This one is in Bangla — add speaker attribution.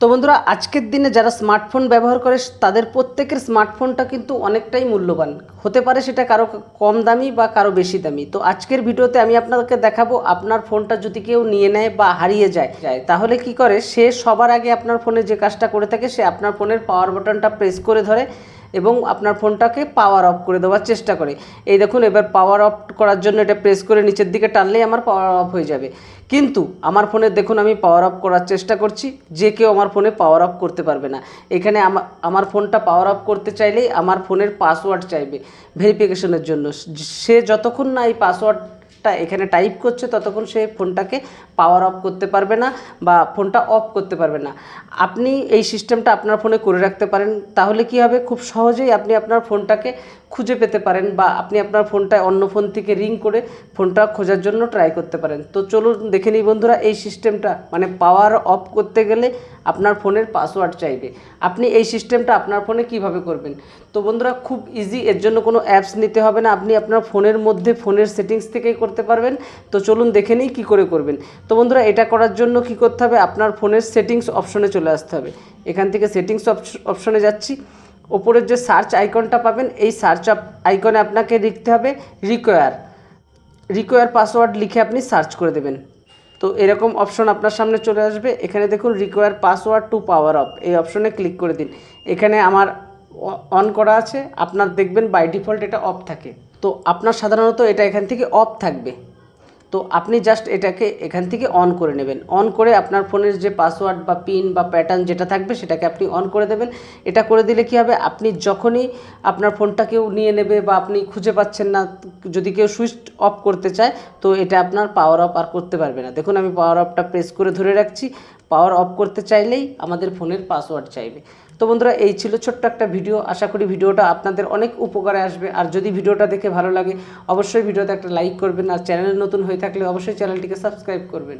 Speaker 1: তো বন্ধুরা, আজকের দিনে যারা স্মার্টফোন ব্যবহার করে, তাদের প্রত্যেকের স্মার্টফোনটা কিন্তু অনেকটাই মূল্যবান। হতে পারে সেটা কারও কম দামি বা কারও বেশি দামি। তো আজকের ভিডিওতে আমি আপনাদেরকে দেখাবো, আপনার ফোনটা যদি কেউ নিয়ে নেয় বা হারিয়ে যায় যায়, তাহলে কি করে? সে সবার আগে আপনার ফোনে যে কাজটা করে থাকে, সে আপনার ফোনের পাওয়ার বাটনটা প্রেস করে ধরে এবং আপনার ফোনটাকে পাওয়ার অফ করে দেওয়ার চেষ্টা করে। এই দেখুন, এবার পাওয়ার অফ করার জন্য এটা প্রেস করে নিচের দিকে টানলেই আমার পাওয়ার অফ হয়ে যাবে। কিন্তু আমার ফোনে দেখুন, আমি পাওয়ার অফ করার চেষ্টা করছি, যে কেউ আমার ফোনে পাওয়ার অফ করতে পারবে না। এখানে আমা- আমার ফোনটা পাওয়ার অফ করতে চাইলেই আমার ফোনের পাসওয়ার্ড চাইবে ভেরিফিকেশনের জন্য। সে যতক্ষণ না এই পাসওয়ার্ডটা এখানে টাইপ করছে ততক্ষণ সে ফোনটাকে পাওয়ার অফ করতে পারবে না বা ফোনটা অফ করতে পারবে না। আপনি এই সিস্টেমটা আপনার ফোনে করে রাখতে পারেন, তাহলে কি হবে? খুব সহজেই আপনি আপনার ফোনটাকে খুঁজে পেতে পারেন বা আপনি আপনার ফোনটা অন্য ফোন থেকে রিং করে ফোনটা খোঁজার জন্য ট্রাই করতে পারেন। তো চলুন দেখে নিই বন্ধুরা, এই সিস্টেমটা মানে পাওয়ার অফ করতে গেলে আপনার ফোনের পাসওয়ার্ড চাইবে। আপনি এই সিস্টেমটা আপনার ফোনে কীভাবে করবেন? তো বন্ধুরা, খুব ইজি এর জন্য কোনো অ্যাপস নিতে হবে না। আপনি আপনার ফোনের মধ্যে, ফোনের সেটিংস থেকেই করতে পারবেন। তো চলুন দেখে নিই কী করে করবেন। তো বন্ধুরা, এটা করার জন্য কি করতে হবে? আপনার ফোনের সেটিংস অপশনে চলে আসতে হবে। এখান থেকে সেটিংস অপশনে যাচ্ছি। ওপরের যে সার্চ আইকনটা পাবেন, এই সার্চ আইকনে আপনাকে লিখতে হবে রিকোয়ার রিকোয়ার পাসওয়ার্ড লিখে আপনি সার্চ করে দেবেন। তো এরকম অপশন আপনার সামনে চলে আসবে। এখানে দেখুন require password to power off এই অপশনে ক্লিক করে দিন। এখানে আমার অন করা আছে। আপনার দেখবেন বাই ডিফল্ট এটা অফ থাকে। তো আপনার সাধারণত এটা এখান থেকে অফ থাকবে। তো আপনি জাস্ট এটাকে এখান থেকে অন করে নেবেন। অন করে আপনার ফোনের যে পাসওয়ার্ড বা পিন বা প্যাটার্ন যেটা থাকবে, সেটাকে আপনি অন করে দেবেন। এটা করে দিলে কি হবে? আপনি যখনই আপনার ফোনটা কেউ নিয়ে নেবে বা আপনি খুঁজে পাচ্ছেন না, যদি কেউ সুইচ অফ করতে চায়, তো এটা আপনার পাওয়ার অফ আর করতে পারবে না। দেখুন, আমি পাওয়ার অফটা প্রেস করে ধরে রাখছি। পাওয়ার অফ করতে চাইলেই আমাদের ফোনের পাসওয়ার্ড চাইবে। তো বন্ধুরা, এই ছিল ছোট্ট একটা ভিডিও। আশা করি ভিডিওটা আপনাদের অনেক উপকারে আসবে। আর যদি ভিডিওটা দেখে ভালো লাগে, অবশ্যই ভিডিওতে একটা লাইক করবেন। আর চ্যানেল নতুন হয়ে থাকলে অবশ্যই চ্যানেলটিকে সাবস্ক্রাইব করবেন।